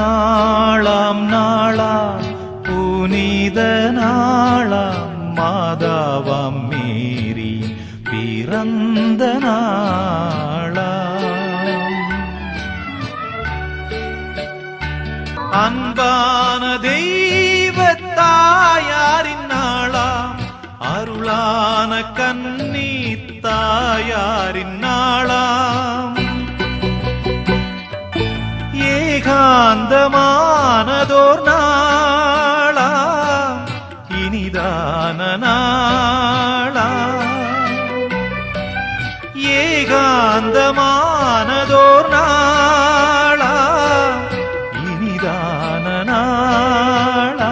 நாளாம் நாளா புனித நாளாம் மாதாவாம் மீறி பிறந்த நாளாம் அன்பான தெய்வ தாயாரின் நாளாம் அருளான கன்னி தாயாரின் சாந்தமானதோர் நாளா? இனிதான நாளா? ஏகாந்தமானதோர் நாளா? இனிதான நாளா?